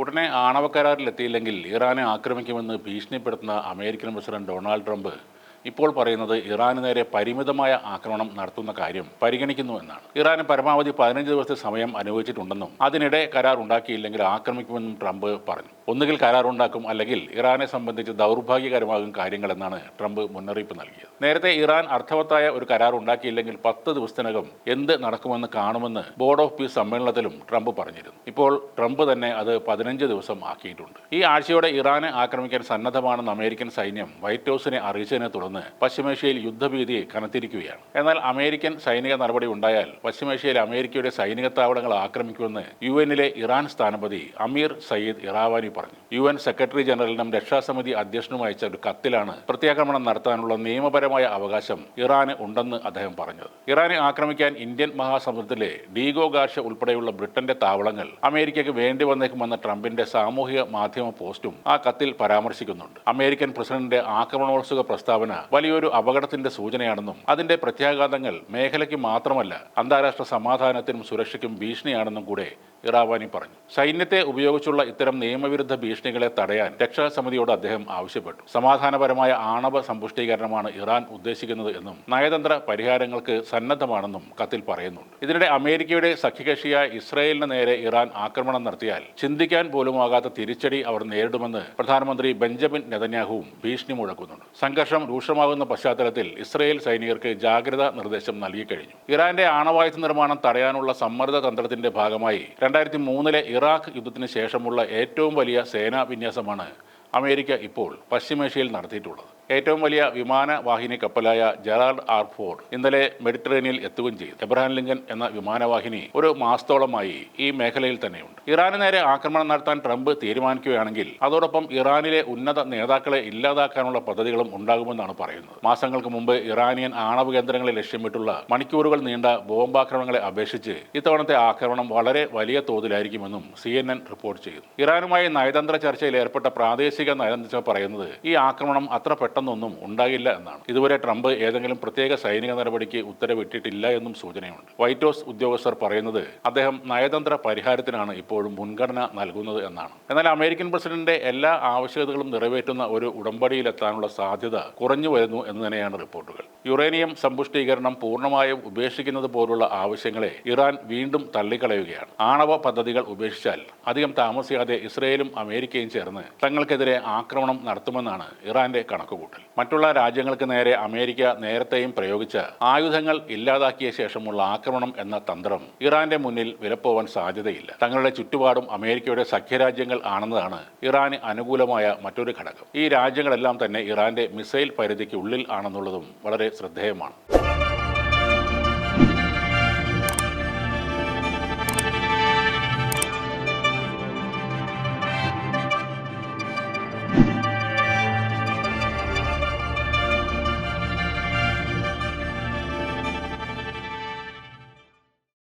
ഉടനെ ആണവ കരാറിലെത്തിയില്ലെങ്കിൽ ഇറാനെ ആക്രമിക്കുമെന്ന് ഭീഷണിപ്പെടുത്തുന്ന അമേരിക്കൻ പ്രസിഡന്റ് ഡൊണാൾഡ് ട്രംപ് ഇപ്പോൾ പറയുന്നത് ഇറാന് നേരെ പരിമിതമായ ആക്രമണം നടത്തുന്ന കാര്യം പരിഗണിക്കുന്നു എന്നാണ്. ഇറാന് പരമാവധി പതിനഞ്ച് ദിവസത്തെ സമയം അനുവദിച്ചിട്ടുണ്ടെന്നും അതിനിടെ കരാർ ഉണ്ടാക്കിയില്ലെങ്കിൽ ആക്രമിക്കുമെന്നും ട്രംപ് പറഞ്ഞു. ഒന്നുകിൽ കരാർ ഉണ്ടാക്കും അല്ലെങ്കിൽ ഇറാനെ സംബന്ധിച്ച് ദൗർഭാഗ്യകരമാകും കാര്യങ്ങളെന്നാണ് ട്രംപ് മുന്നറിയിപ്പ് നൽകിയത്. നേരത്തെ ഇറാൻ അർത്ഥവത്തായ ഒരു കരാർ ഉണ്ടാക്കിയില്ലെങ്കിൽ പത്ത് ദിവസത്തിനകം എന്ത് നടക്കുമെന്ന് കാണുമെന്ന് ബോർഡ് ഓഫ് പീസ് സമ്മേളനത്തിലും ട്രംപ് പറഞ്ഞിരുന്നു. ഇപ്പോൾ ട്രംപ് തന്നെ അത് പതിനഞ്ച് ദിവസം ആക്കിയിട്ടുണ്ട്. ഈ ആഴ്ചയോടെ ഇറാനെ ആക്രമിക്കാൻ സന്നദ്ധമാണെന്ന് അമേരിക്കൻ സൈന്യം വൈറ്റ് ഹൗസിനെ അറിയിച്ചതിനെ തുടർന്ന് പശ്ചിമേഷ്യയിൽ യുദ്ധഭീതിയെ കനത്തിരിക്കുകയാണ്. എന്നാൽ അമേരിക്കൻ സൈനിക നടപടി ഉണ്ടായാൽ പശ്ചിമേഷ്യയിൽ അമേരിക്കയുടെ സൈനിക താവളങ്ങൾ ആക്രമിക്കുമെന്ന് യു എന്നിലെ ഇറാൻ സ്ഥാനപതി അമീർ സയ്യിദ് ഇറാവാനി പറഞ്ഞു. യു എൻ സെക്രട്ടറി ജനറലിനും രക്ഷാസമിതി അധ്യക്ഷനും അയച്ച ഒരു കത്തിലാണ് പ്രത്യാക്രമണം നടത്താനുള്ള നിയമപരമായ അവകാശം ഇറാന് ഉണ്ടെന്ന് അദ്ദേഹം പറഞ്ഞത്. ഇറാനെ ആക്രമിക്കാൻ ഇന്ത്യൻ മഹാസമുദ്രത്തിലെ ഡീഗോ ഗാർഷ ഉൾപ്പെടെയുള്ള ബ്രിട്ടന്റെ താവളങ്ങൾ അമേരിക്കയ്ക്ക് വേണ്ടി വന്നേക്കുമെന്ന ട്രംപിന്റെ സാമൂഹിക മാധ്യമ പോസ്റ്റും ആ കത്തിൽ പരാമർശിക്കുന്നുണ്ട്. അമേരിക്കൻ പ്രസിഡന്റിന്റെ ആക്രമണോത്സുക പ്രസ്താവന വലിയൊരു അപകടത്തിന്റെ സൂചനയാണെന്നും അതിന്റെ പ്രത്യാഘാതങ്ങൾ മേഖലയ്ക്ക് മാത്രമല്ല അന്താരാഷ്ട്ര സമാധാനത്തിനും സുരക്ഷയ്ക്കും ഭീഷണിയാണെന്നും കൂടെ ഇറാവാനി പറഞ്ഞു. സൈന്യത്തെ ഉപയോഗിച്ചുള്ള ഇത്തരം നിയമവിരുദ്ധ ഭീഷണികളെ തടയാൻ രക്ഷാസമിതിയോട് അദ്ദേഹം ആവശ്യപ്പെട്ടു. സമാധാനപരമായ ആണവ സമ്പുഷ്ടീകരണമാണ് ഇറാൻ ഉദ്ദേശിക്കുന്നത് എന്നും നയതന്ത്ര പരിഹാരങ്ങൾക്ക് സന്നദ്ധമാണെന്നും കത്തിൽ പറയുന്നുണ്ട്. ഇതിനിടെ അമേരിക്കയുടെ സഖ്യകക്ഷിയായ ഇസ്രായേലിന് നേരെ ഇറാൻ ആക്രമണം നടത്തിയാൽ ചിന്തിക്കാൻ പോലുമാകാത്ത തിരിച്ചടി അവർ നേരിടുമെന്ന് പ്രധാനമന്ത്രി ബെഞ്ചമിൻ നെതന്യാഹുവും ഭീഷണി മുഴക്കുന്നുണ്ട്. സംഘർഷം രൂക്ഷമാകുന്ന പശ്ചാത്തലത്തിൽ ഇസ്രയേൽ സൈനികർക്ക് ജാഗ്രതാ നിർദ്ദേശം നൽകിക്കഴിഞ്ഞു ഇറാന്റെ ആണവായുധ നിർമ്മാണം തടയാനുള്ള സമ്മർദ്ദ തന്ത്രത്തിന്റെ ഭാഗമായി രണ്ടായിരത്തി മൂന്നിലെ ഇറാഖ് യുദ്ധത്തിന് ശേഷമുള്ള ഏറ്റവും വലിയ സേനാ വിന്യാസമാണ് അമേരിക്ക ഇപ്പോൾ പശ്ചിമേഷ്യയിൽ നടത്തിയിട്ടുള്ളത്. ഏറ്റവും വലിയ വിമാനവാഹിനി കപ്പലായ ജെറാൾഡ് ആർ ഫോർഡ് ഇന്നലെ മെഡിറ്ററേനിയൽ എത്തുകയും ചെയ്തു. എബ്രഹാം ലിങ്കൻ എന്ന വിമാനവാഹിനി ഒരു മാസത്തോളമായി ഈ മേഖലയിൽ തന്നെയുണ്ട്. ഇറാന് നേരെ ആക്രമണം നടത്താൻ ട്രംപ് തീരുമാനിക്കുകയാണെങ്കിൽ അതോടൊപ്പം ഇറാനിലെ ഉന്നത നേതാക്കളെ ഇല്ലാതാക്കാനുള്ള പദ്ധതികളും ഉണ്ടാകുമെന്നാണ് പറയുന്നത്. മാസങ്ങൾക്ക് മുമ്പ് ഇറാനിയൻ ആണവ കേന്ദ്രങ്ങളെ ലക്ഷ്യമിട്ടുള്ള മണിക്കൂറുകൾ നീണ്ട ബോംബാക്രമണങ്ങളെ അപേക്ഷിച്ച് ഇത്തവണത്തെ ആക്രമണം വളരെ വലിയ തോതിലായിരിക്കുമെന്നും സി എൻ എൻ റിപ്പോർട്ട് ചെയ്തു ഇറാനുമായി നയതന്ത്ര ചർച്ചയിൽ ഏർപ്പെട്ട പ്രാദേശിക നയതന്ത്ര പറയുന്നത് ഈ ആക്രമണം അത്ര പെട്ടെന്നൊന്നും ഉണ്ടാകില്ല എന്നാണ്. ഇതുവരെ ട്രംപ് ഏതെങ്കിലും പ്രത്യേക സൈനിക നടപടിക്ക് ഉത്തരവിട്ടിട്ടില്ല എന്നും സൂചനയുണ്ട്. വൈറ്റ് ഹൗസ് ഉദ്യോഗസ്ഥർ പറയുന്നത് അദ്ദേഹം നയതന്ത്ര പരിഹാരത്തിനാണ് ഇപ്പോഴും മുൻഗണന നൽകുന്നത് എന്നാണ്. എന്നാൽ അമേരിക്കൻ പ്രസിഡന്റിന്റെ എല്ലാ ആവശ്യകതകളും നിറവേറ്റുന്ന ഒരു ഉടമ്പടിയിലെത്താനുള്ള സാധ്യത കുറഞ്ഞു വരുന്നു എന്ന് തന്നെയാണ് റിപ്പോർട്ടുകൾ. യുറേനിയം സമ്പുഷ്ടീകരണം പൂർണമായും ഉപേക്ഷിക്കുന്നത് പോലുള്ള ആവശ്യങ്ങളെ ഇറാൻ വീണ്ടും തള്ളിക്കളയുകയാണ്. ആണവ പദ്ധതികൾ ഉപേക്ഷിച്ചാൽ അധികം താമസിയാതെ ഇസ്രയേലും അമേരിക്കയും ചേർന്ന് തങ്ങൾക്കെതിരെ ആക്രമണം നടത്തുമെന്നാണ് ഇറാന്റെ കണക്കുകൂട്ടൽ. മറ്റുള്ള രാജ്യങ്ങൾക്ക് നേരെ അമേരിക്ക നേരത്തെയും പ്രയോഗിച്ച ആയുധങ്ങൾ ഇല്ലാതാക്കിയ ശേഷമുള്ള ആക്രമണം എന്ന തന്ത്രം ഇറാന്റെ മുന്നിൽ വിലപ്പോവാൻ സാധ്യതയില്ല. തങ്ങളുടെ ചുറ്റുപാടും അമേരിക്കയുടെ സഖ്യരാജ്യങ്ങൾ ആണെന്നതാണ് ഇറാന് അനുകൂലമായ മറ്റൊരു ഘടകം. ഈ രാജ്യങ്ങളെല്ലാം തന്നെ ഇറാന്റെ മിസൈൽ പരിധിക്ക് ഉള്ളിൽ ആണെന്നുള്ളതും വളരെ ശ്രദ്ധേയമാണ്.